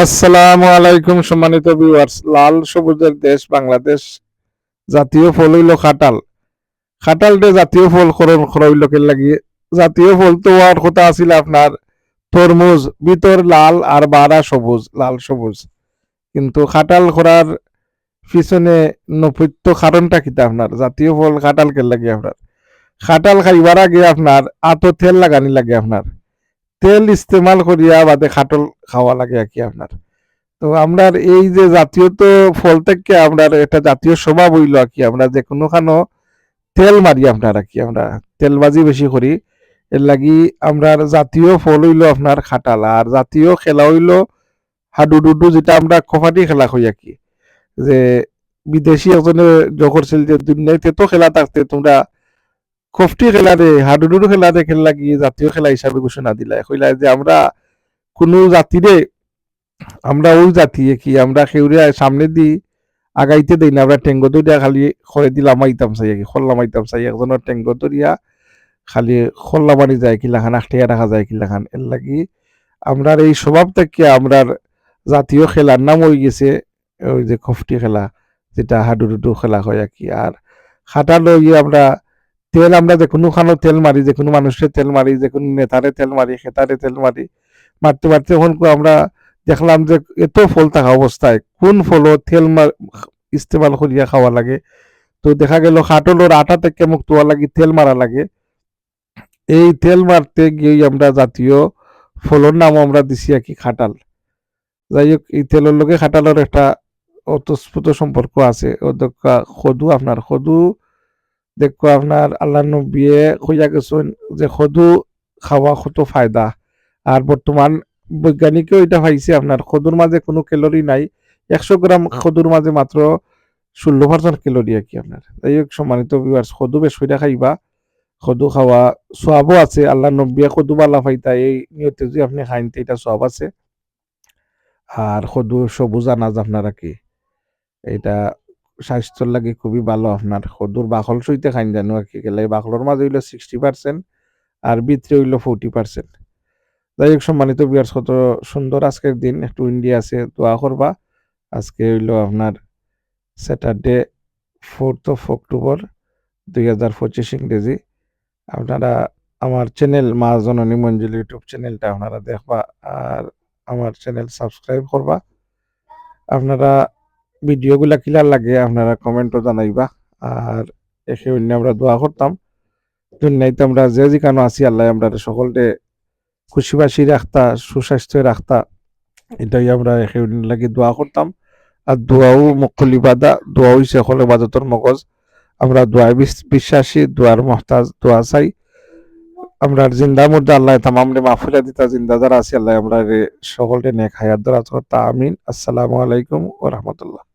আসসালামু আলাইকুম, সম্মানিত ভিউয়ার্স লাল সবুজের দেশ বাংলাদেশ, জাতীয় ফল হইল খাটাল। খাটাল দে জাতীয় ফল করণ হইল কে লাগি। জাতীয় ফল তো হওয়ার কথা আছিল আপনার তরমুজ, ভিতর লাল আর বারা সবুজ, লাল সবুজ। কিন্তু খাটাল করার পিছনে নৈপত্য কারণটা কিতা আপনার? জাতীয় ফল খাটাল কে লাগে আপনার। খাটাল খাইবার আগে আপনার আতো তেল লাগানি লাগে আপনার। তেল ইস্তেমাল করিয়া বাদে খাটল খাওয়া লাগে আর কি আপনার। তো আমরার এই যে জাতীয় তো ফল থেকে আমরা এটা জাতীয় স্বভাব হইল আর কি, আমরা যে কোনো খানো তেল মারি আপনার আর কি, আমরা তেলবাজি বেশি করি। এর লাগি আমরার জাতীয় ফল হইল আপনার খাটাল, আর জাতীয় খেলা হইল হাডুডুডু যেটা আমরা কফাটি খেলা কই আর কি। যে বিদেশি একজনে করছিল যে দুনিয়াতে তো খেলা থাকতে তোমরা কফটি খেলা রে হাডুডুডু খেলা রে খেলা কি জাতীয় খেলা হিসাবে ঘোষণা দিলা? কইলা যে আমরা কোনো জাতিরে, আমরা ওই জাতি কি আমরা সেউরিয়া সামনে দি আগাইতে দেই না, আমরা টেঙ্গো দরিয়া খালি খরে দিলাম আইতাম চাই কি খল্লাম আইতাম চাই একজনের টেঙ্গো দরিয়া খালি খল্লা মারি যায়, কিলাখান আখটিয়া রাখা যায়, কিলাখান। এর লাগি আমরার এই স্বভাব থেকে আমরার জাতীয় খেলার নাম হয়ে গেছে ওই যে খফটি খেলা, যেটা হাডুডুডু খেলা হয় আর কি। আর খাটালো ইয়ে আমরা তেল আমরা যে কোনো খানো তেল মারি যে কোনো মানুষের তেল মারি যে কোনো নেতারে তেল মারি খেতারে তেল মারি, মারতে মারতে এখন আমরা দেখলাম যে এত ফল থাকা অবস্থায়, কোন ফল তেল মার- ইস্তেমাল করিয়া খাওয়া লাগে। তো দেখা গেল খাটলের আটা থেকে মুক্ত হওয়া লাগে, তেল মারা লাগে। এই তেল মারতে গিয়ে আমরা জাতীয় ফলর নাম আমরা দিছি আর কি খাটাল। যাই হোক, এই তেলের লগে খাটালের একটা অতস্ফুত সম্পর্ক আছে। সদু আপনার সদু দেখো আপনার আল্লাহ নবিয়ে হইয়া গেছেন যে সদু খাওয়া কত ফায়দা। আর বর্তমান বৈজ্ঞানিকেও এটা পাইছে আপনার সদুর মাঝে কোনো ক্যালোরি নাই। একশো গ্রাম সদুর মাঝে মাত্র ষোলো পার্সেন্ট ক্যালোরি আর কি আপনার। হোক সম্মানিত ভিউয়ার্স সদু বেশ হইয়া খাইবা। সদু খাওয়া সোয়াবও আছে আল্লাহ নবিয়া সদু বালা ফাইতা এই নিয়তে যদি আপনি খাইনতে এটা সোয়াব আছে। আর সদু সবুজ আনাজ আপনার আর কি এটা স্বাস্থ্যর লাগে খুবই ভালো আপনার সদুর বাকল সইতে খাইন জানো আর কি গেলে বাকলর মাঝে হইল সিক্সটি পার্সেন্ট আর ভিতরে হইল ফোরটি পার্সেন্ট যাই হোক সম্মানিত বিয়ার্স কত সুন্দর আজকের দিন। একটু ইন্ডিয়া আছে, দোয়া করবা আজকে হইল আপনার স্যাটারডে ফোর্থ অফ অক্টোবর দুই হাজার পঁচিশ ইংরেজি। আপনারা আমার চ্যানেল মা জননী মঞ্জুল ইউটিউব চ্যানেলটা আপনারা দেখবা আর আমার চ্যানেল সাবস্ক্রাইব করবা আপনারা ভিডিওগুলা কিলার লাগে, আপনারা কমেন্টও জানাইবা। আর এসে অন্য আমরা দোয়া করতাম। দুনিয়াতে আমরা যে যেখানে আছি, আল্লাহ আমরা সকলকে খুশিবাসি রাখতা, সুস্বাস্থ্য রাখতা, এটাই আমরা এসে লাগে দোয়া করতাম। আর দোয়াও মুখলি বাদা দোয়া হইছে সকল বাদতর মগজ। আমরা দোয়ায় বিশ- বিশ্বাসী, দোয়ার মহতাজ, দোয়া চাই। আমরা জিন্দা মুর্দা, আল্লাহ তামাম রে মাহফিলা দিতা, জিন্দা যারা আছি, আল্লাহ আমরা সকলকে নেক হায়াত দ্বারা আমিন। আসসালামু আলাইকুম ওয়া রাহমাতুল্লাহ।